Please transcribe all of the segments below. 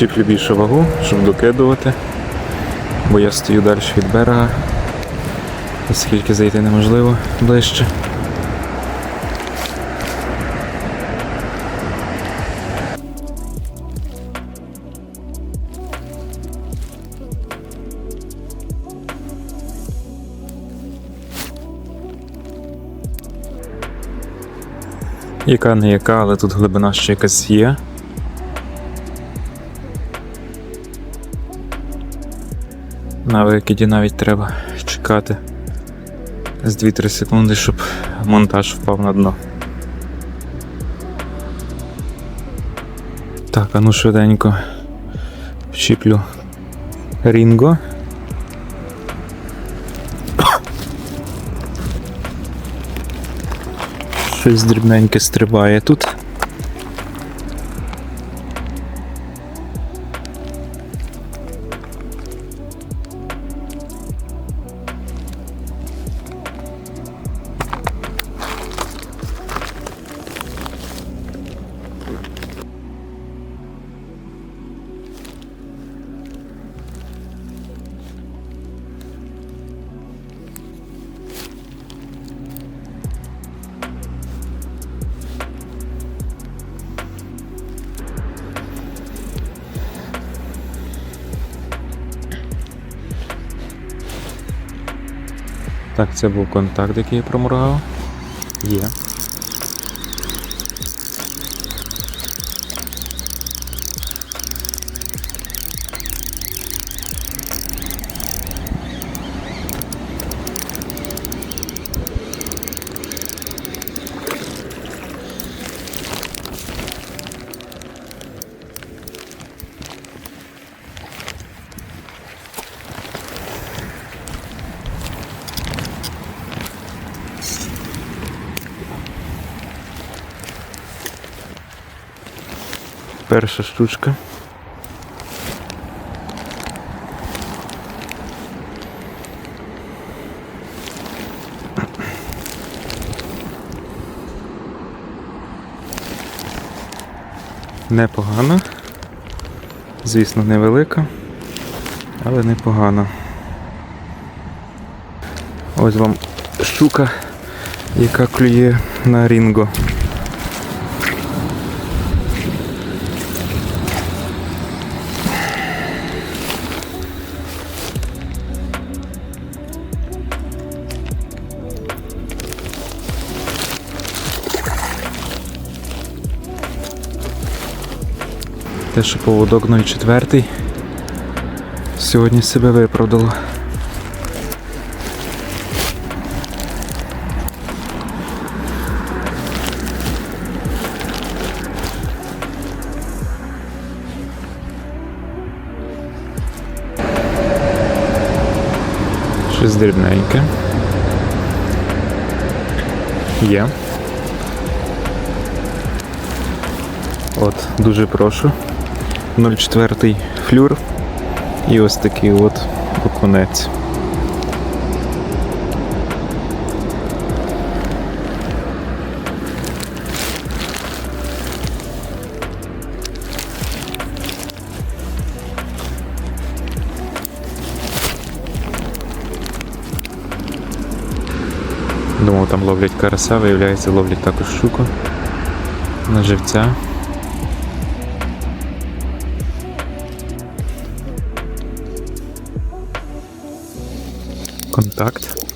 Чіплю більшу вагу, щоб докидувати, бо я стою далі від берега, оскільки зайти неможливо ближче. Яка не яка, але тут глибина ще якась є. На викиді навіть треба чекати з 2-3 секунди, щоб монтаж впав на дно. Так, а ну швиденько вчіплю Рінго. Щось дрібненьке стрибає тут. Так, це був контакт, який я проморгав. Є. Перша штучка. Непогано. Звісно, невелика, але непогано. Ось вам штука, яка клює на рінго. Те, що поводок 04 сьогодні себе виправдало. Щось дрібненьке. Є. От, дуже прошу. 0,4 флюр і ось такий от окунець. Думав, там ловлять карася, виявляється, ловлять також щуку на живця. Контакт.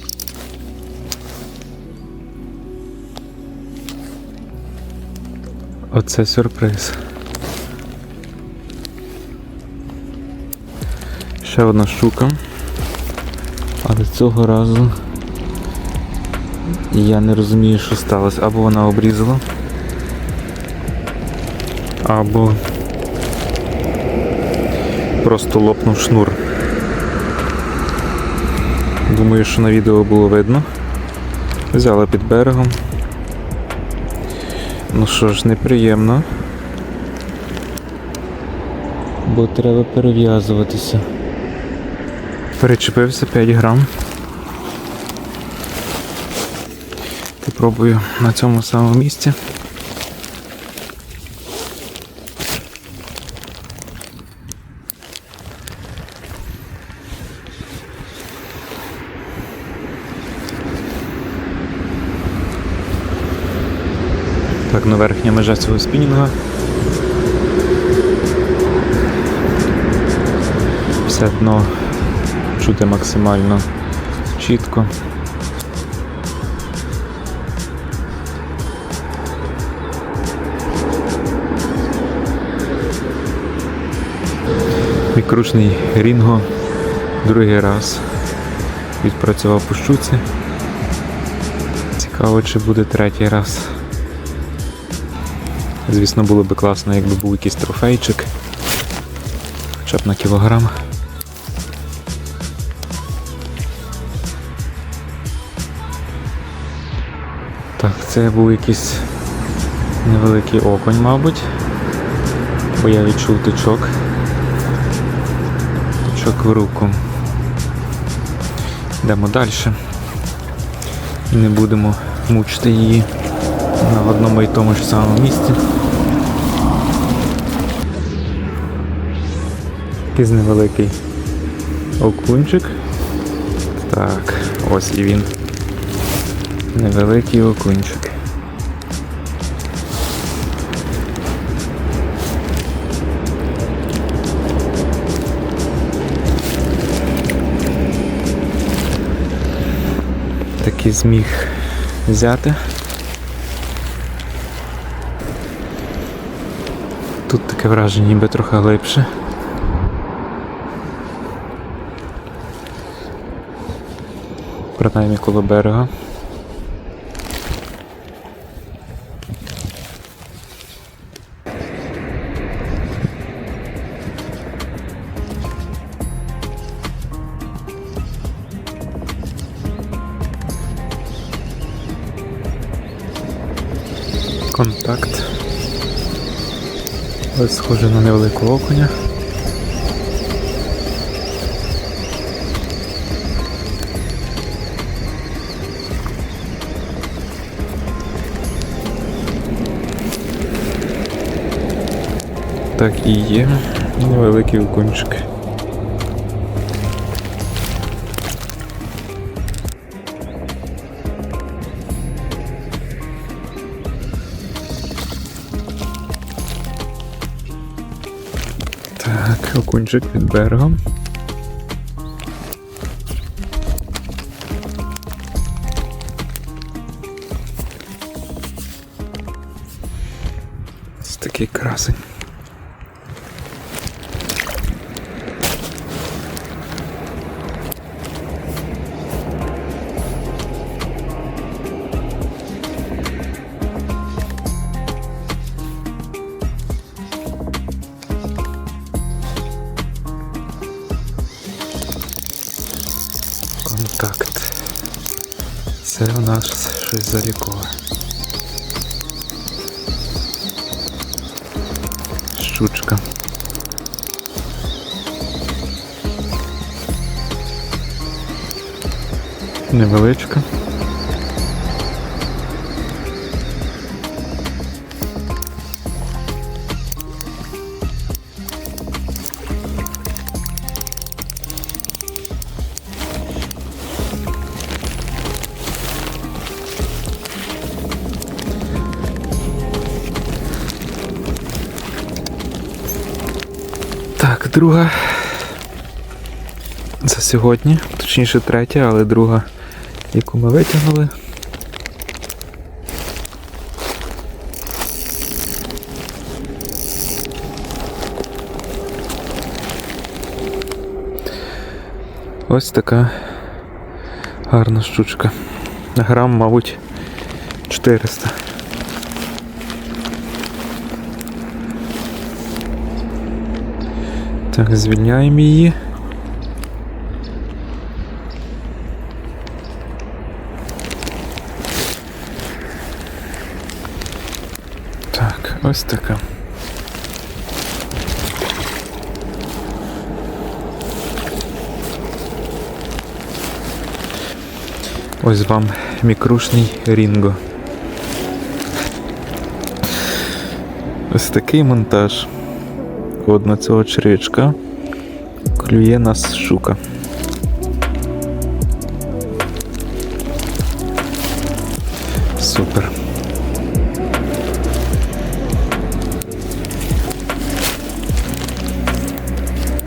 Оце сюрприз. Ще одна штука. Але цього разу я не розумію, що сталося. Або вона обрізала, або просто лопнув шнур. Думаю, що на відео було видно. Взяла під берегом. Ну що ж, неприємно. Бо треба перев'язуватися. Перечепився 5 грам. Попробую на цьому самому місці. Ну верхня межа цього спінінга. Все дно чути максимально чітко. Мікрушний Рінго другий раз відпрацював по щуці. Цікаво, чи буде третій раз. Звісно, було би класно, якби був якийсь трофейчик. Хоча б на кілограм. Так, це був якийсь невеликий окунь, мабуть. Бо я відчув тичок. Тичок в руку. Йдемо далі. Не будемо мучити її на одному і тому ж самому місці. Якийсь невеликий окунчик. Так, ось і він. Невеликий окунчик. Такий зміг взяти. Тут таке враження, ніби трохи глибше. Принаймні коло берега. Контакт. Ось схоже на невеликого окуня. Так і є. Невеликий окунчик. Окунчик під берегом. Ось такий красень. Це у нас щось залікове. Щучка. Невеличка. Друга за сьогодні, точніше третя, але друга, яку ми витягнули. Ось така гарна щучка. Грам, мабуть, 400. Так, звільняємо її. Так, ось така. Ось вам мікрушний рінго. Ось такий монтаж одна цього черв'ячка клює нас щука. Супер.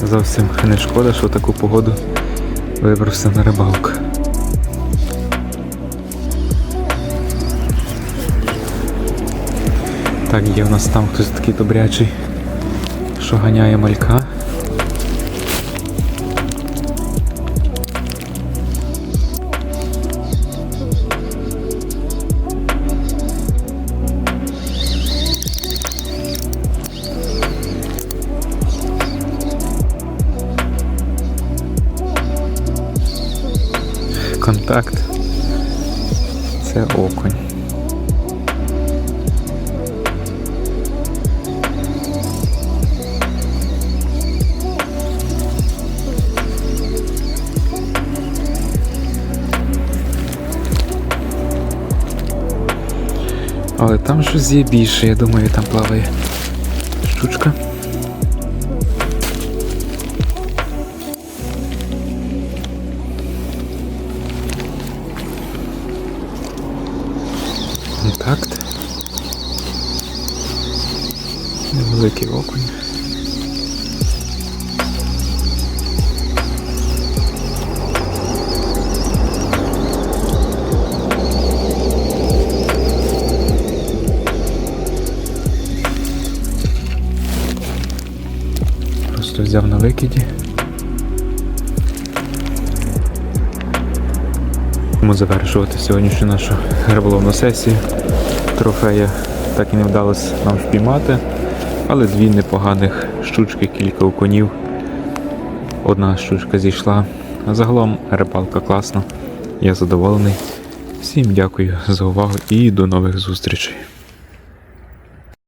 Зовсім не шкода, що таку погоду вибрався на рибалку. Так, є в нас там хтось такий добрячий що ганяє малька. Контакт. Це окунь. Але там щось є більше, я думаю, там плаває щучка. Контакт. Невеликий окунь. Взяв на викиді. Будемо завершувати сьогоднішню нашу риболовну сесію. Трофея так і не вдалося нам впіймати, але дві непоганих щучки, кілька окунів. Одна щучка зійшла. Загалом рибалка класна. Я задоволений. Всім дякую за увагу і до нових зустрічей.